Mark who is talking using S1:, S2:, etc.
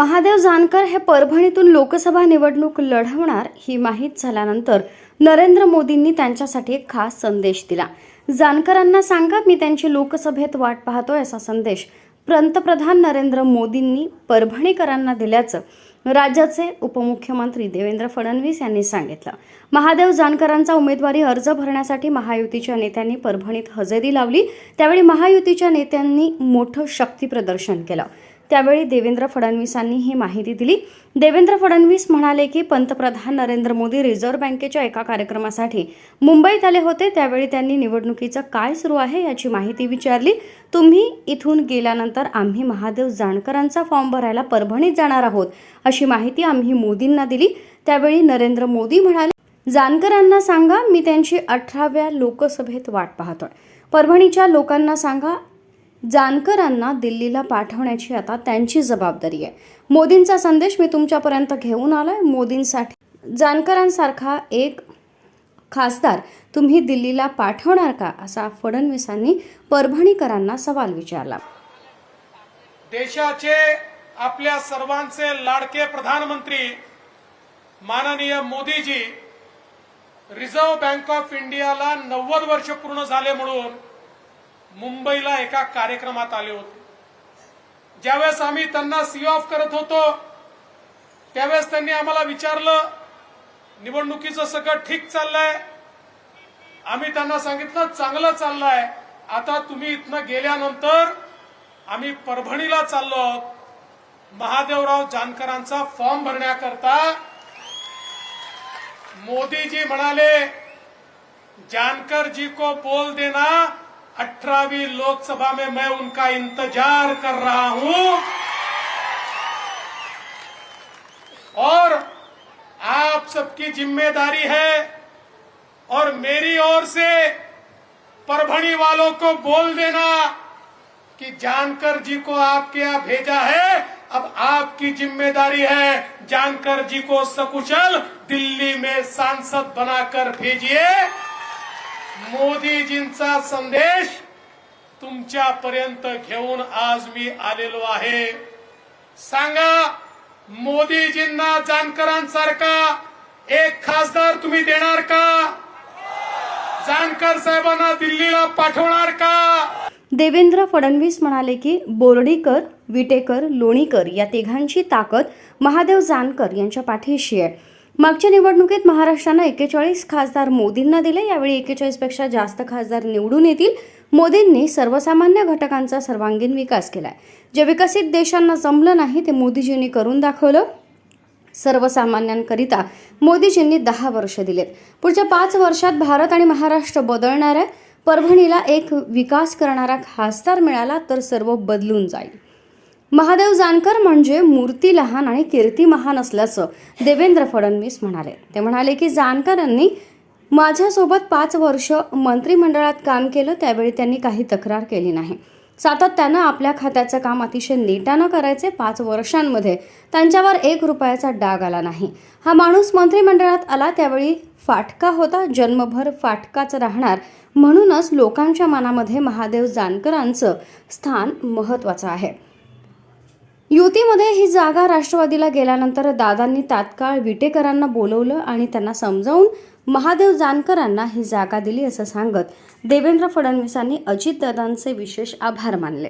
S1: महादेव जानकर हे परभणीतून लोकसभा निवडणूक लढवणार ही माहीत झाल्यानंतर नरेंद्र मोदींनी त्यांच्यासाठी एक खास संदेश दिला. जानकरांना सांगा मी त्यांची लोकसभेत वाट पाहतोय असा संदेश पंतप्रधान नरेंद्र मोदींनी परभणीकरांना दिल्याचं राज्याचे उपमुख्यमंत्री देवेंद्र फडणवीस यांनी सांगितलं. महादेव जानकरांचा उमेदवारी अर्ज भरण्यासाठी महायुतीच्या नेत्यांनी परभणीत हजेरी लावली. त्यावेळी महायुतीच्या नेत्यांनी मोठं शक्ती प्रदर्शन केलं. त्यावेळी देवेंद्र फडणवीसांनी ही माहिती दिली. देवेंद्र फडणवीस म्हणाले की पंतप्रधान नरेंद्र मोदी रिझर्व्ह बँकेच्या एका कार्यक्रमासाठी मुंबईत आले होते. त्यावेळी त्यांनी निवडणुकीचं काय सुरू आहे याची माहिती विचारली. तुम्ही इथून गेल्यानंतर आम्ही महादेव जानकरांचा फॉर्म भरायला परभणीत जाणार आहोत अशी माहिती आम्ही मोदींना दिली. त्यावेळी नरेंद्र मोदी म्हणाले जानकरांना सांगा मी त्यांची अठराव्या लोकसभेत वाट पाहतोय. परभणीच्या लोकांना सांगा जानकरांना दिल्लीला पाठवण्याची आता त्यांची जबाबदारी आहे. मोदींचा संदेश मी तुमच्यापर्यंत घेऊन आलो आहे मोदींसाठी जानकरांसारखा एक खासदार तुम्ही दिल्लीला पाठवणार का? असा फडणवीसांनी परभणीकरांना सवाल विचारला.
S2: देशाचे आपल्या सर्वांचे लाडके प्रधानमंत्री माननीय मोदीजी रिझर्व्ह बँक ऑफ इंडियाला नव्वद वर्ष पूर्ण झाले म्हणून मुंबईला एका कार्यक्रमात आले होते. ज्यावेळेस आम्ही त्यांना सी ऑफ करत होतो त्यावेळेस त्यांनी आम्हाला विचारलं निवडणुकीचं सगळं ठीक चाललंय? आम्ही त्यांना सांगितलं चांगलं चाललंय. आता तुम्ही इथनं गेल्यानंतर आम्ही परभणीला चाललो आहोत. महादेवराव जानकरांचा फॉर्म भरण्याकरता मोदीजी म्हणाले जानकर जी को बोल देना अठारहवीं लोकसभा में मैं उनका इंतज़ार कर रहा हूँ। और आप सबकी ज़िम्मेदारी है और मेरी ओर से परभणी वालों को बोल देना कि जानकर जी को आपके यहाँ भेजा है, अब आपकी ज़िम्मेदारी है जानकर जी को सकुशल दिल्ली में सांसद बनाकर भेजिए। मोदीजींचा संदेश तुमच्यापर्यंत घेऊन आज मी आलेलो आहे. सांगा मोदीजींना जानकरांसारखा एक खासदार तुम्ही देणार का? जानकर साहेबांना दिल्लीला पाठवणार का?
S1: देवेंद्र फडणवीस म्हणाले की बोर्डीकर विटेकर लोणीकर या तिघांची ताकद महादेव जानकर यांच्या पाठीशी आहे. मागच्या निवडणुकीत महाराष्ट्रानं एकेचाळीस खासदार मोदींना दिले. यावेळी एकेचाळीसपेक्षा जास्त खासदार निवडून येतील. मोदींनी सर्वसामान्य घटकांचा सर्वांगीण विकास केलाय. जे विकसित देशांना जमलं नाही ते मोदीजींनी करून दाखवलं. सर्वसामान्यांकरिता मोदीजींनी दहा वर्ष दिलेत. पुढच्या पाच वर्षात भारत आणि महाराष्ट्र बदलणार आहे परभणीला एक विकास करणारा खासदार मिळाला तर सर्व बदलून जाईल. महादेव जानकर म्हणजे मूर्ती लहान आणि कीर्ती महान असल्याचं देवेंद्र फडणवीस म्हणाले. ते म्हणाले की जानकरांनी माझ्यासोबत पाच वर्ष मंत्रिमंडळात काम केलं त्यावेळी त्यांनी काही तक्रार केली नाही. सातत्यानं आपल्या खात्याचं काम अतिशय नेटानं करायचे पाच वर्षांमध्ये त्यांच्यावर एक रुपयाचा डाग आला नाही. हा माणूस मंत्रिमंडळात आला त्यावेळी फाटका होता जन्मभर फाटकाच राहणार. म्हणूनच लोकांच्या मनामध्ये महादेव जानकरांचं स्थान महत्त्वाचं आहे. युतीमध्ये ही जागा राष्ट्रवादीला गेल्यानंतर दादांनी तात्काळ विटेकरांना बोलवलं आणि त्यांना समजावून महादेव जानकरांना ही जागा दिली असं सांगत देवेंद्र फडणवीसांनी अजितदादांचे विशेष आभार मानले.